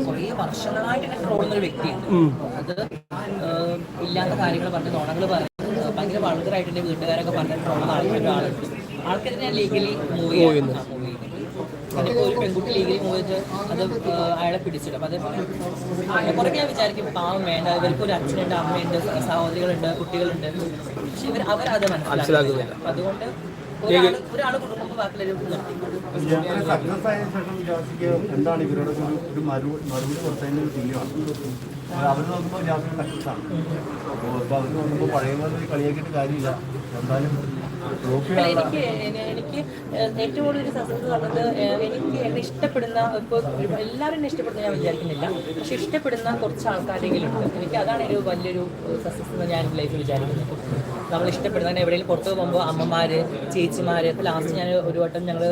കുറേ വർഷങ്ങളായിട്ട് എന്നെ ട്രോളുന്ന ഒരു വ്യക്തിയുണ്ട് അത് ഇല്ലാത്ത കാര്യങ്ങൾ പറഞ്ഞ് നുണകൾ പറഞ്ഞ് ഭയങ്കര വൾഗറായിട്ട് എന്റെ വീട്ടുകാരൊക്കെ പറഞ്ഞ് ട്രോളുന്ന ആൾക്കാർ ആളുണ്ട്. ആൾക്കെതിരെ ഞാൻ ലീഗലി മൂവ് ചെയ്യുന്നു ഒരു പെൺകുട്ടി ലീഗലി മൂവ് ചെയ്ത് അത് അയാളെ പിടിച്ചിടും അതേപോലെ കുറേ ഞാൻ വിചാരിക്കും പാവം വേണ്ട ഇവർക്ക് ഒരു അച്ഛനുണ്ട് അമ്മയുണ്ട് സഹോദരികളുണ്ട് കുട്ടികളുണ്ട് പക്ഷെ ഇവർ അവരത് മനസ്സിലാക്കുന്നില്ല. അതുകൊണ്ട് സക്സസ് ആയ ശേഷം ജാസിക്ക് എന്താണ് ഇവരുടെ ഒരു മറുപടി കൊടുത്തതിന് ഒരു തുല്യമാണ്. അവർ നോക്കുമ്പോൾ ജാസിക്ക് സക്സസ് ആണ് അപ്പോൾ അവർ നോക്കുമ്പോൾ പഴയ പോലെ കളിയാക്കിയിട്ട് കാര്യമില്ല. എന്തായാലും എനിക്ക് എനിക്ക് ഏറ്റവും കൂടുതൽ ഒരു സക്സസ് ഏഹ്, എനിക്ക് എന്നെ ഇഷ്ടപ്പെടുന്ന ഇപ്പോൾ എല്ലാവരും ഇഷ്ടപ്പെടുന്ന ഞാൻ വിചാരിക്കുന്നില്ല. പക്ഷെ ഇഷ്ടപ്പെടുന്ന കുറച്ച് ആൾക്കാരെങ്കിലും ഉണ്ട് എനിക്ക് അതാണ് ഒരു വലിയൊരു സക്സസ് എന്ന് ഞാൻ ലൈഫിൽ വിചാരിക്കുന്നത്. നമ്മൾ ഇഷ്ടപ്പെടുന്ന എവിടെയെങ്കിലും പുറത്ത് പോകുമ്പോൾ അമ്മമാര് ചേച്ചിമാര് ഇപ്പം ലാസ്റ്റ് ഞാൻ ഒരു വട്ടം ഞങ്ങൾ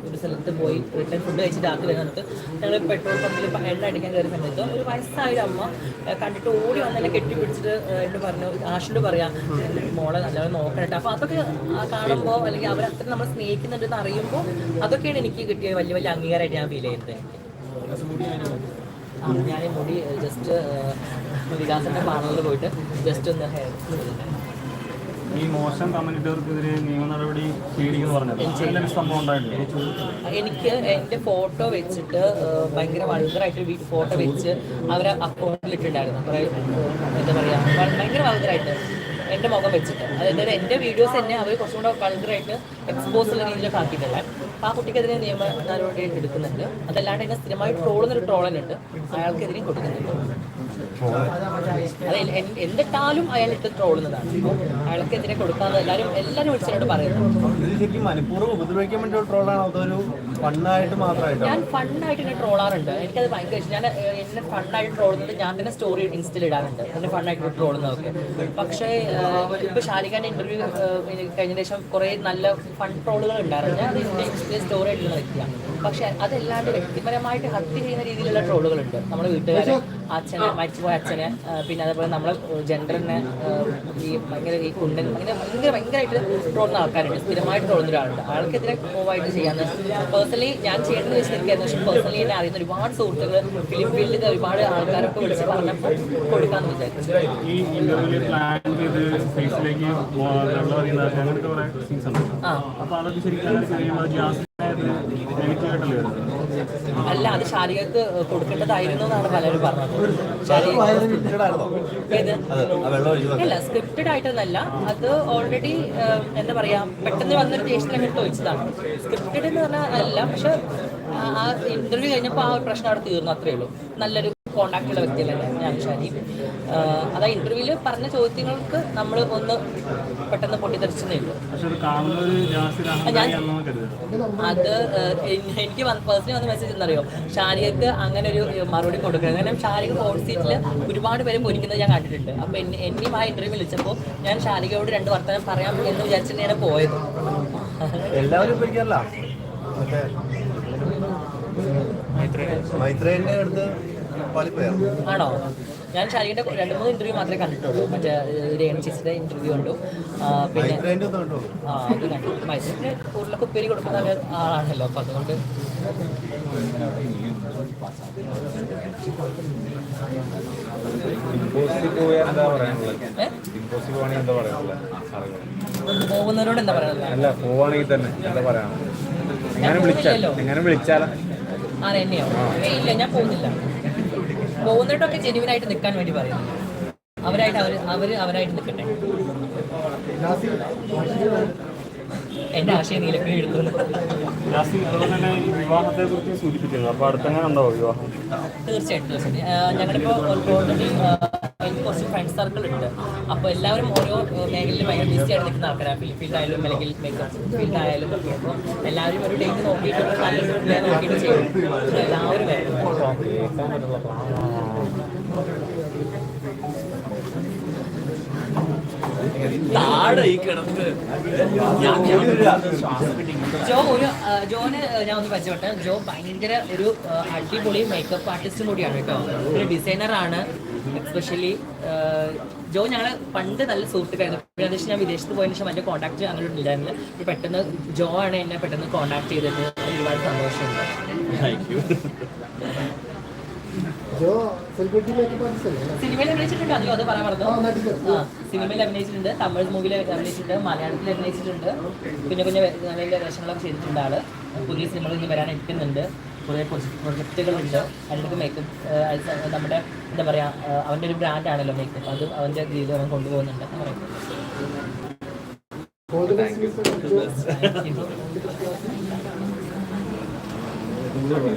ഒരു സ്ഥലത്ത് പോയി റിട്ടേൺ ഫുഡ് കഴിച്ച് രാത്രി വരുന്നിട്ട് ഞങ്ങൾ പെട്രോൾ പമ്പിൽ എണ്ണ അടിക്കാൻ കയറിയ സമയത്ത് ഒരു വയസ്സായ അമ്മ കണ്ടിട്ട് ഓടി വന്ന് എന്നെ കെട്ടിപ്പിടിച്ചിട്ട് എന്നോട് പറഞ്ഞു ആഷിനോട് പറയാം മോളെ നല്ലവണ്ണം നോക്കണട്ടെ. അപ്പോൾ അതൊക്കെ കാണുമ്പോൾ അല്ലെങ്കിൽ അവർ അത്ര നമ്മൾ സ്നേഹിക്കുന്നുണ്ടെന്ന് അറിയുമ്പോൾ അതൊക്കെയാണ് എനിക്ക് കിട്ടിയ വലിയ വലിയ അംഗീകാരമായിട്ട് ഞാൻ ഫീൽ ചെയ്യുന്നത്. ഞാൻ മുടി ജസ്റ്റ് വികാസന്റെ പാർലറിൽ പോയിട്ട് ജസ്റ്റ് ഒന്ന് ഹെയർ ഈ മോശം കമന്റിട്ടവർക്കെതിരെ നിയമ നടപടി സ്വീകരിക്കുന്നു പറഞ്ഞത് സംഭവം ഉണ്ടായിട്ടുണ്ട് എനിക്ക് എന്റെ ഫോട്ടോ വെച്ചിട്ട് ഭയങ്കര വൾഗറായിട്ട് ഫോട്ടോ വെച്ച് അവരെ അക്കൗണ്ടിൽ ഇട്ടിട്ടുണ്ടായിരുന്നു. എന്താ പറയാ ഭയങ്കര വൾഗറായിട്ട് എന്റെ മുഖം വെച്ചിട്ട്. അതായത് എന്റെ വീഡിയോസ് തന്നെ അവർ കുറച്ചും കൂടെ വൾഗറായിട്ട് എക്സ്പോസ് ഉള്ള രീതിയിലൊക്കെ ആക്കിയിട്ടില്ല അപ്പോൾ ആ കുട്ടിക്കെതിരെ നിയമ നടപടി എടുക്കുന്നുണ്ട്. അതല്ലാണ്ട് എന്നെ സ്ഥിരമായി ട്രോളുന്നൊരു ട്രോളനുണ്ട് അയാൾക്കെതിരെയും കൊടുക്കുന്നുണ്ട്. അത് എന്തിട്ടാലും അയാൾ ഇട്ട് ട്രോളുന്നതാണ് അയാൾക്കെതിരെ കൊടുക്കാതെ എല്ലാവരും എല്ലാവരും വിളിച്ചിട്ട് പറയുന്നു. ഫണ്ണായിട്ട് മാത്രമായിട്ട്? ഞാൻ ഫണ്ണായിട്ട് ഇങ്ങനെ ട്രോളാറുണ്ട്. എനിക്കത് ഭയങ്കര ഇഷ്ടം. ഞാൻ എന്നെ ഫണ്ണായിട്ട് ട്രോളുന്നത് ഞാൻ തന്നെ സ്റ്റോറി ഇൻസ്റ്റയിൽ ഇടാറുണ്ട്. എന്നെ ഫണ്ണായിട്ട് ട്രോളുന്നതൊക്കെ പക്ഷേ ഇപ്പോൾ ഇപ്പൊ ഷാരിഖാന്റെ ഇന്റർവ്യൂ കഴിഞ്ഞ ശേഷം കുറേ നല്ല ഫൺ ട്രോളുകൾ ഉണ്ടായിരുന്നു. ഞാൻ അത് സ്റ്റോറി ആയിട്ടുള്ള വ്യക്തിയാണ്. പക്ഷെ അതല്ലാണ്ട് വ്യക്തിപരമായിട്ട് ഹത്യ ചെയ്യുന്ന രീതിയിലുള്ള ട്രോളുകളുണ്ട്. നമ്മുടെ വീട്ടുകാരെ അച്ഛനെ മരിച്ചുപോയ അച്ഛനെ പിന്നെ അതേപോലെ നമ്മളെ ജെൻഡറിനെ ഈ ഭയങ്കര ഈ കുണ്ടൻ അങ്ങനെ ഭയങ്കര ഭയങ്കരമായിട്ട് ട്രോളുന്ന ആൾക്കാരുണ്ട്. സ്ഥിരമായിട്ട് ട്രോളുന്ന ഒരാളുണ്ട്. ആൾക്കെതിരെ മൂവായിട്ട് ചെയ്യാന്ന്. പേഴ്സണലി ഞാൻ ചെയ്യേണ്ടത് വെച്ച് എനിക്കായിരുന്നു പക്ഷെ പേഴ്സണലി എന്നെ അറിയുന്ന ഒരുപാട് സുഹൃത്തുക്കൾ ഫിലിം ഫീൽഡിൽ ഒരുപാട് ആൾക്കാരൊക്കെ വിളിച്ച് പറഞ്ഞപ്പോൾ കൊടുക്കാന്ന് വിചാരിച്ചു. ആ. അല്ല അത് ശാരികക്ക് കൊടുക്കേണ്ടതായിരുന്നു എന്നാണ് പലരും പറഞ്ഞത്. അല്ല സ്ക്രിപ്റ്റഡ് ആയിട്ടൊന്നല്ല. അത് ഓൾറെഡി എന്താ പറയാ പെട്ടെന്ന് വന്നൊരു അങ്ങോട്ട് ചോദിച്ചതാണ് സ്ക്രിപ്റ്റഡ് എന്ന് പറഞ്ഞാൽ അല്ല പക്ഷെ ആ- ആ ഇന്റർവ്യൂ കഴിഞ്ഞപ്പോൾ ആ ഒരു പ്രശ്നം അവിടെ തീർന്നു അത്രേ ഉള്ളൂ. നല്ലൊരു കോണ്ടാക്ട് ഉള്ള വ്യക്തിയല്ലേ? ഞാൻ ഷാരി അതാ ഇന്റർവ്യൂവിൽ പറഞ്ഞ ചോദ്യങ്ങൾക്ക് നമ്മൾ ഒന്ന് പെട്ടെന്ന് പൊട്ടിത്തെറിച്ചെന്നേ ഉള്ളൂ. പക്ഷെ അത് എനിക്ക് പേഴ്സണലി വന്ന മെസ്സേജ് എന്നറിയോ ഷാരിയക്ക് അങ്ങനെ ഒരു മറുപടി കൊടുക്കുക കാരണം ഷാരിക ഹോട്ട് സീറ്റിൽ ഒരുപാട് പേരും മുരിക്കുന്നത് ഞാൻ കണ്ടിട്ടുണ്ട്. അപ്പോൾ എന്നെ എന്നെയും ആ ഇന്റർവ്യൂ വിളിച്ചപ്പോൾ ഞാൻ ഷാരികയോട് രണ്ട് വർത്തമാനം പറയാം എന്ന് വിചാരിച്ചാണ് പോയത്. എല്ലാവരും അടുത്ത് ആണോ? ഞാൻ ഷാരികയുടെ രണ്ട് മൂന്ന് ഇന്റർവ്യൂ മാത്രമേ കണ്ടിട്ടുള്ളൂ. മറ്റേ രേണു ചേച്ചിയുടെ ഇന്റർവ്യൂ കണ്ടു. പിന്നെ കൂടുതലൊക്കെ ഒന്നും കണ്ടോ? ആ അത് കണ്ടു. മൈസൂരിന് ഉരുളൊക്കെ ഉപ്പേരി കൊടുക്കുന്ന ആളാണല്ലോ. അപ്പൊ അതുകൊണ്ട് എന്താ പറയാനുള്ളത്? അല്ല പോവാണെങ്കിൽ തന്നെ എന്താ പറയാനുള്ളത്? എങ്ങനെ വിളിച്ചാലോ. എങ്ങനെ വിളിച്ചാലാ? ആ. ഇല്ല ഞാൻ പോകുന്നില്ല പോകുന്നിട്ടൊക്കെ ജെന്യൂൻ ആയിട്ട് നിൽക്കാൻ വേണ്ടി പറയുന്നു. അവരായിട്ട് അവർ അവർ അവരായിട്ട് നിൽക്കട്ടെ. എന്റെ ആശയം നീലക്കുഴി എടുക്കുന്നു. വിവാഹത്തെ കുറിച്ച് സൂചിപ്പിച്ചിരുന്നു. അപ്പൊ അടുത്തങ്ങനെ ഉണ്ടാവും വിവാഹം? തീർച്ചയായിട്ടും തീർച്ചയായിട്ടും. ഞങ്ങളിപ്പോ ഓൾറെഡി എനിക്ക് കുറച്ച് ഫ്രണ്ട് സർക്കിൾ ഉണ്ട്. അപ്പോൾ എല്ലാവരും ഓരോ മേഖലയിൽ ഭയങ്കര ബിസി ആയിട്ട് നിൽക്കുന്ന ആൾക്കാരാണ് ഫിലിം ഫീൽഡ് ആയാലും അല്ലെങ്കിൽ മേക്കപ്പ് ഫീൽഡ് ആയാലും ഒക്കെ അപ്പോൾ എല്ലാവരും ഒരു ഡേറ്റ് നോക്കിയിട്ട് നല്ലൊരു ഡേ നോക്കിയിട്ട് ചെയ്യും. എല്ലാവരും വരും ജോ ഒരു ജോന് ഞാൻ ഒന്ന് പരിചയപ്പെട്ടെ. ജോ ഭയങ്കര ഒരു അടിപൊളി മേക്കപ്പ് ആർട്ടിസ്റ്റും കൂടിയാണ് കേട്ടോ. ഒരു ഡിസൈനറാണ് എസ്പെഷ്യലി ജോ ഞങ്ങൾ പണ്ട് നല്ല സുഹൃത്തുക്കായിരുന്നു പിന്നെ അതിന് ഞാൻ വിദേശത്ത് പോയതിനു ശേഷം എന്റെ കോൺടാക്ട് അങ്ങനെ ഉണ്ടായിരുന്നില്ല ഇപ്പൊ പെട്ടെന്ന് ജോ ആണ് എന്നെ പെട്ടെന്ന് കോൺടാക്ട് ചെയ്തത്. ഒരുപാട് സന്തോഷമുണ്ട്. സിനിമയിൽ അഭിനയിച്ചിട്ടുണ്ട്. അതിലും അത് പറയാൻ മറന്നു. ആ, നടിച്ചോ? സിനിമയിൽ അഭിനയിച്ചിട്ടുണ്ട്. തമിഴ് മൂവിയിൽ അഭിനയിച്ചിട്ടുണ്ട്. മലയാളത്തിൽ അഭിനയിച്ചിട്ടുണ്ട്. കുഞ്ഞു കുഞ്ഞു നല്ല വേഷങ്ങളൊക്കെ ചെയ്തിട്ടുണ്ട് ആൾ. പുതിയ സിനിമകൾ ഇനി വരാൻ ഇരിക്കുന്നുണ്ട് കുറേ പ്രൊജക്റ്റുകളുണ്ട്. അതിലൊക്കെ മേക്കപ്പ് നമ്മുടെ എന്താ പറയുക അവന്റെ ഒരു ബ്രാൻഡാണല്ലോ മേക്കപ്പ് അത് അവന്റെ രീതിയിൽ അവൻ കൊണ്ടുപോകുന്നുണ്ട്. എന്ന് പറയും